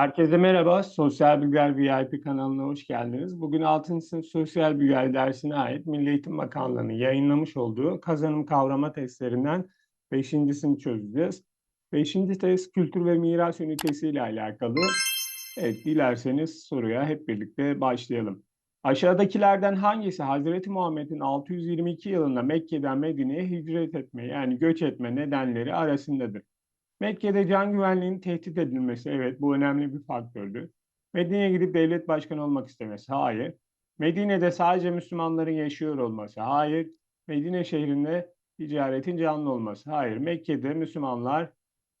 Herkese merhaba. Sosyal Bilgiler VIP kanalına hoş geldiniz. Bugün 6. sınıf Sosyal Bilgiler dersine ait Milli Eğitim Bakanlığı'nın yayınlamış olduğu kazanım kavrama testlerinden 5.sini çözeceğiz. 5. test kültür ve miras ünitesi ile alakalı. Evet, dilerseniz soruya hep birlikte başlayalım. Aşağıdakilerden hangisi Hazreti Muhammed'in 622 yılında Mekke'den Medine'ye hicret etme yani göç etme nedenleri arasındadır? Mekke'de can güvenliğinin tehdit edilmesi, evet bu önemli bir faktördü. Medine'ye gidip devlet başkanı olmak istemesi, hayır. Medine'de sadece Müslümanların yaşıyor olması, hayır. Medine şehrinde ticaretin canlı olması, hayır. Mekke'de Müslümanlar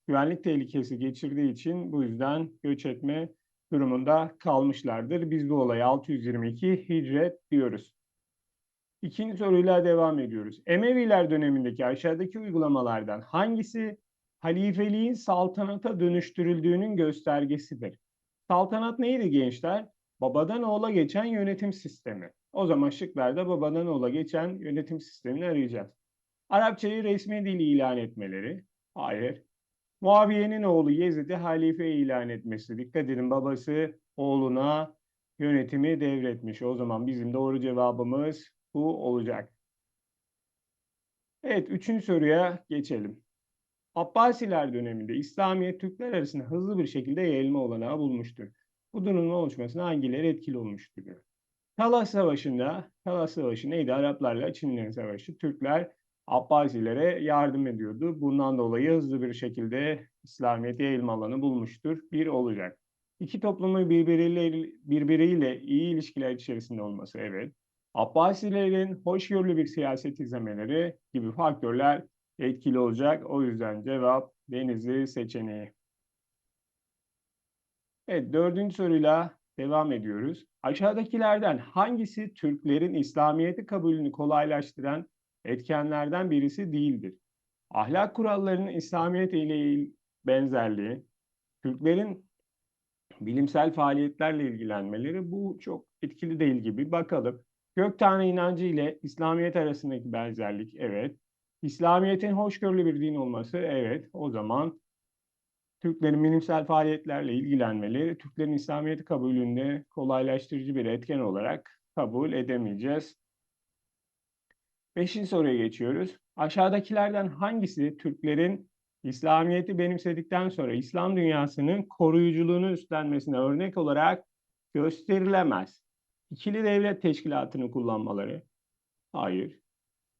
güvenlik tehlikesi geçirdiği için bu yüzden göç etme durumunda kalmışlardır. Biz bu olaya 622 hicret diyoruz. İkinci soruyla devam ediyoruz. Emeviler dönemindeki aşağıdaki uygulamalardan hangisi halifeliğin saltanata dönüştürüldüğünün göstergesidir. Saltanat neydi gençler? Babadan oğula geçen yönetim sistemi. O zaman şıklarda babadan oğula geçen yönetim sistemini arayacağız. Arapçayı resmi dil ilan etmeleri. Hayır. Muaviye'nin oğlu Yezid'i halife ilan etmesi. Dikkat edin babası oğluna yönetimi devretmiş. O zaman bizim doğru cevabımız bu olacak. Evet, üçüncü soruya geçelim. Abbasiler döneminde İslamiyet Türkler arasında hızlı bir şekilde yayılma olanağı bulmuştur. Bu durumun oluşmasına hangileri etkili olmuştur? Talas Savaşı'nda, Talas Savaşı neydi? Araplarla Çinlilerin savaşı. Türkler Abbasilere yardım ediyordu. Bundan dolayı hızlı bir şekilde İslamiyet yayılma alanı bulmuştur. Bir olacak. İki toplumun birbiriyle, birbiriyle iyi ilişkiler içerisinde olması, evet. Abbasilerin hoşgörülü bir siyaset izlemeleri gibi faktörler etkili olacak. O yüzden cevap Denizli seçeneği. Evet, dördüncü soruyla devam ediyoruz. Aşağıdakilerden hangisi Türklerin İslamiyet'i kabulünü kolaylaştıran etkenlerden birisi değildir? Ahlak kurallarının İslamiyet ile benzerliği, Türklerin bilimsel faaliyetlerle ilgilenmeleri bu çok etkili değil gibi. Bakalım. Gök Tanrı inancı ile İslamiyet arasındaki benzerlik, evet. İslamiyet'in hoşgörülü bir din olması, evet. O zaman Türklerin bilimsel faaliyetlerle ilgilenmeleri, Türklerin İslamiyet'i kabulünde kolaylaştırıcı bir etken olarak kabul edemeyeceğiz. Beşinci soruya geçiyoruz. Aşağıdakilerden hangisi Türklerin İslamiyet'i benimsedikten sonra İslam dünyasının koruyuculuğunu üstlenmesine örnek olarak gösterilemez? İkili devlet teşkilatını kullanmaları? Hayır.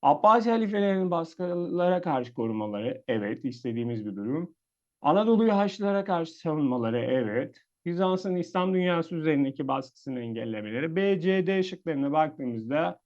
Abbasi halifelerinin baskılara karşı korumaları? Evet, istediğimiz bir durum. Anadolu'yu Haçlılara karşı savunmaları? Evet. Bizans'ın İslam dünyası üzerindeki baskısını engellemeleri? B, C, D şıklarına baktığımızda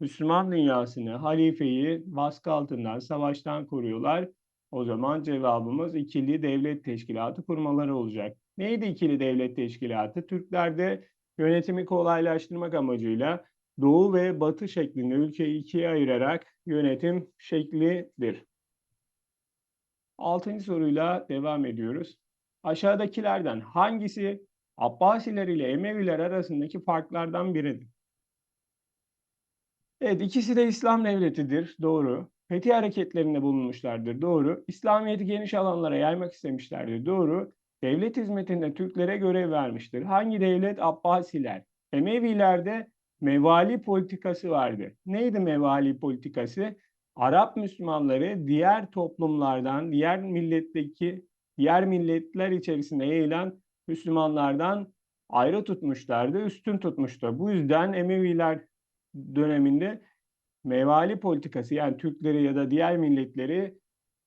Müslüman dünyasını, halifeyi baskı altından, savaştan koruyorlar. O zaman cevabımız ikili devlet teşkilatı kurmaları olacak. Neydi ikili devlet teşkilatı? Türklerde yönetimi kolaylaştırmak amacıyla Doğu ve Batı şeklinde ülkeyi ikiye ayırarak yönetim şeklidir. Altıncı soruyla devam ediyoruz. Aşağıdakilerden hangisi Abbasiler ile Emeviler arasındaki farklardan biridir? Evet, ikisi de İslam devletidir. Doğru. Fethi hareketlerinde bulunmuşlardır. Doğru. İslamiyet'i geniş alanlara yaymak istemişlerdir. Doğru. Devlet hizmetinde Türklere görev vermiştir. Hangi devlet? Abbasiler. Emevilerde mevali politikası vardı. Neydi mevali politikası? Arap Müslümanları diğer toplumlardan, diğer milletteki, diğer milletler içerisinde yayılan Müslümanlardan ayrı tutmuşlardı, üstün tutmuştu. Bu yüzden Emeviler döneminde mevali politikası yani Türkleri ya da diğer milletleri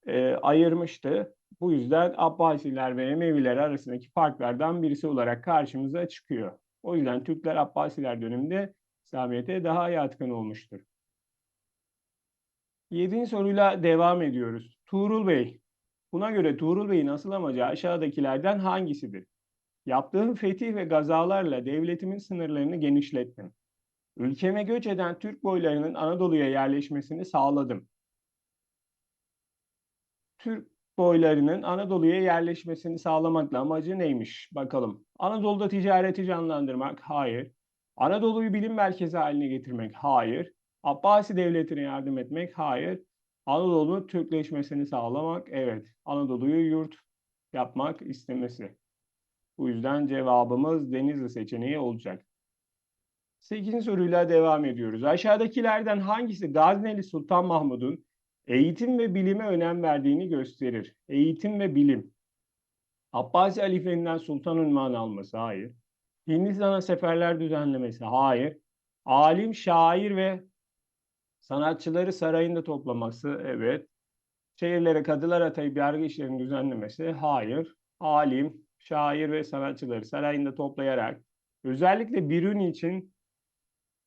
e, ayırmıştı. Bu yüzden Abbasiler ve Emeviler arasındaki farklardan birisi olarak karşımıza çıkıyor. O yüzden Türkler Abbasiler döneminde İslamiyet'e daha yatkın olmuştur. Yedinci soruyla devam ediyoruz. Tuğrul Bey. Buna göre Tuğrul Bey'in asıl amacı aşağıdakilerden hangisidir? Yaptığım fetih ve gazalarla devletimin sınırlarını genişlettim. Ülkeme göç eden Türk boylarının Anadolu'ya yerleşmesini sağladım. Türk boylarının Anadolu'ya yerleşmesini sağlamakla amacı neymiş? Bakalım. Anadolu'da ticareti canlandırmak? Hayır. Anadolu'yu bilim merkezi haline getirmek? Hayır. Abbasi devletine yardım etmek? Hayır. Anadolu'nun Türkleşmesini sağlamak? Evet. Anadolu'yu yurt yapmak istemesi. Bu yüzden cevabımız Denizli seçeneği olacak. 8. soruyla devam ediyoruz. Aşağıdakilerden hangisi Gazneli Sultan Mahmud'un eğitim ve bilime önem verdiğini gösterir? Eğitim ve bilim. Abbasi halifeliğinden sultan unvanı alması? Hayır. Hindistan'a seferler düzenlemesi? Hayır. Alim, şair ve sanatçıları sarayında toplaması? Evet. Şehirlere kadılar atayıp yargı işlerini düzenlemesi? Hayır. Alim, şair ve sanatçıları sarayında toplayarak özellikle Biruni için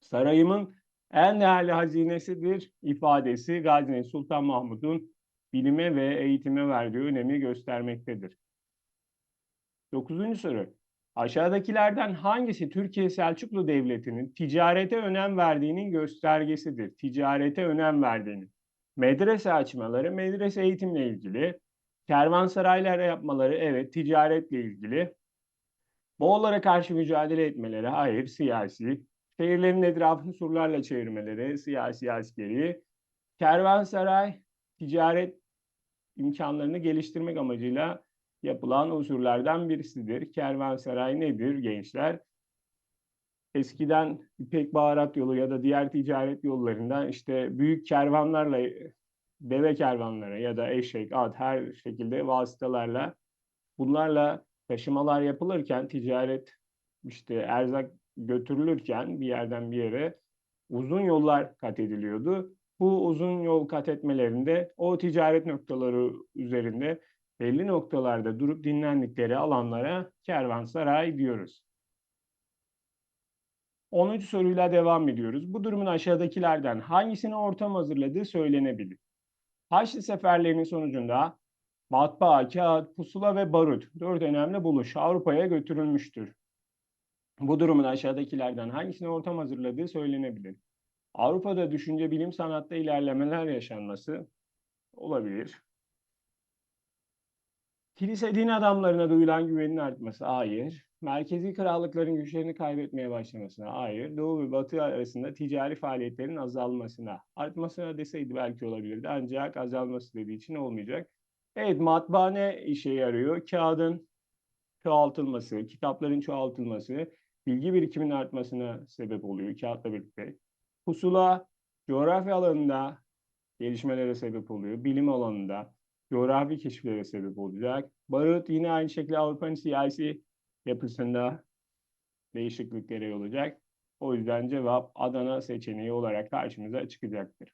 sarayımın en değerli hazinesidir ifadesi Gazi Sultan Mahmud'un bilime ve eğitime verdiği önemi göstermektedir. Dokuzuncu soru. Aşağıdakilerden hangisi Türkiye Selçuklu Devleti'nin ticarete önem verdiğinin göstergesidir? Ticarete önem verdiğinin. Medrese açmaları, medrese eğitimle ilgili. Kervansaraylar yapmaları, evet ticaretle ilgili. Moğollara karşı mücadele etmeleri, hayır siyasi. Şehirlerin etrafını surlarla çevirmeleri, siyasi askeri. Kervansaray, ticaret imkanlarını geliştirmek amacıyla yapılan unsurlardan birisidir. Kervansaray nedir gençler? Eskiden İpek Baharat yolu ya da diğer ticaret yollarından işte büyük kervanlarla, deve kervanları ya da eşek, at her şekilde vasıtalarla bunlarla taşımalar yapılırken ticaret işte erzak götürülürken bir yerden bir yere uzun yollar kat ediliyordu. Bu uzun yol kat etmelerinde o ticaret noktaları üzerinde belli noktalarda durup dinlendikleri alanlara kervansaray diyoruz. 10. soruyla devam ediyoruz. Bu durumun aşağıdakilerden hangisini ortam hazırladığı söylenebilir. Haçlı seferlerinin sonucunda matbaa, kağıt, pusula ve barut dört önemli buluş Avrupa'ya götürülmüştür. Bu durumun aşağıdakilerden hangisini ortam hazırladığı söylenebilir. Avrupa'da düşünce, bilim, sanatta ilerlemeler yaşanması olabilir. Kilise din adamlarına duyulan güvenin artması, hayır. Merkezi krallıkların güçlerini kaybetmeye başlamasına, hayır. Doğu ve Batı arasında ticari faaliyetlerin azalmasına, artmasına deseydi belki olabilirdi ancak azalması dediği için olmayacak. Evet, matbaa ne işe yarıyor? Kağıdın çoğaltılması, kitapların çoğaltılması, bilgi birikiminin artmasına sebep oluyor kağıtla birlikte. Pusula, coğrafya alanında gelişmelere sebep oluyor. Bilim alanında coğrafi keşiflere sebep olacak. Barut yine aynı şekilde Avrupa'nın siyasi yapısında değişikliklere yol olacak. O yüzden cevap Adana seçeneği olarak karşımıza çıkacaktır.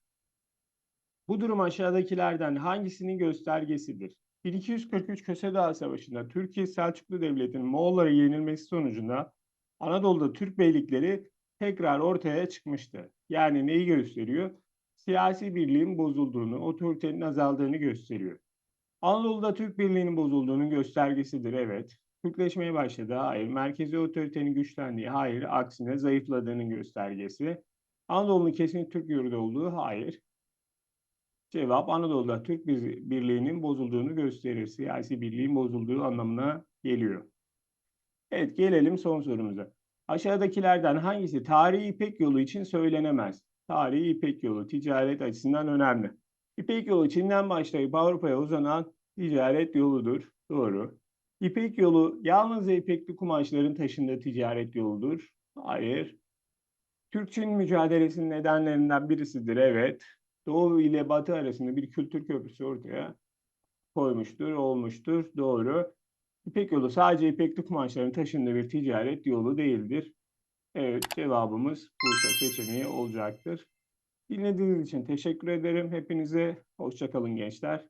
Bu durum aşağıdakilerden hangisinin göstergesidir? 1243 Köse Dağı Savaşı'nda Türkiye Selçuklu Devleti'nin Moğollara yenilmesi sonucunda Anadolu'da Türk beylikleri tekrar ortaya çıkmıştı. Yani neyi gösteriyor? Siyasi birliğin bozulduğunu, otoritenin azaldığını gösteriyor. Anadolu'da Türk birliğinin bozulduğunun göstergesidir, evet. Türkleşmeye başladı, hayır. Merkezi otoritenin güçlendiği, hayır. Aksine zayıfladığının göstergesi. Anadolu'nun kesin Türk yurdu olduğu, hayır. Cevap Anadolu'da Türk birliğinin bozulduğunu gösterir. Siyasi birliğin bozulduğu anlamına geliyor. Evet gelelim son sorumuza. Aşağıdakilerden hangisi tarihi İpek yolu için söylenemez? Tarihi İpek yolu ticaret açısından önemli. İpek yolu Çin'den başlayıp Avrupa'ya uzanan ticaret yoludur. Doğru. İpek yolu yalnızca ipekli kumaşların taşındığı ticaret yoludur. Hayır. Türk-Çin mücadelesinin nedenlerinden birisidir. Evet. Doğu ile Batı arasında bir kültür köprüsü ortaya koymuştur, olmuştur. Doğru. İpek yolu sadece ipekli kumaşların taşındığı bir ticaret yolu değildir. Evet cevabımız Bursa seçeneği olacaktır. Dinlediğiniz için teşekkür ederim. Hepinize hoşçakalın gençler.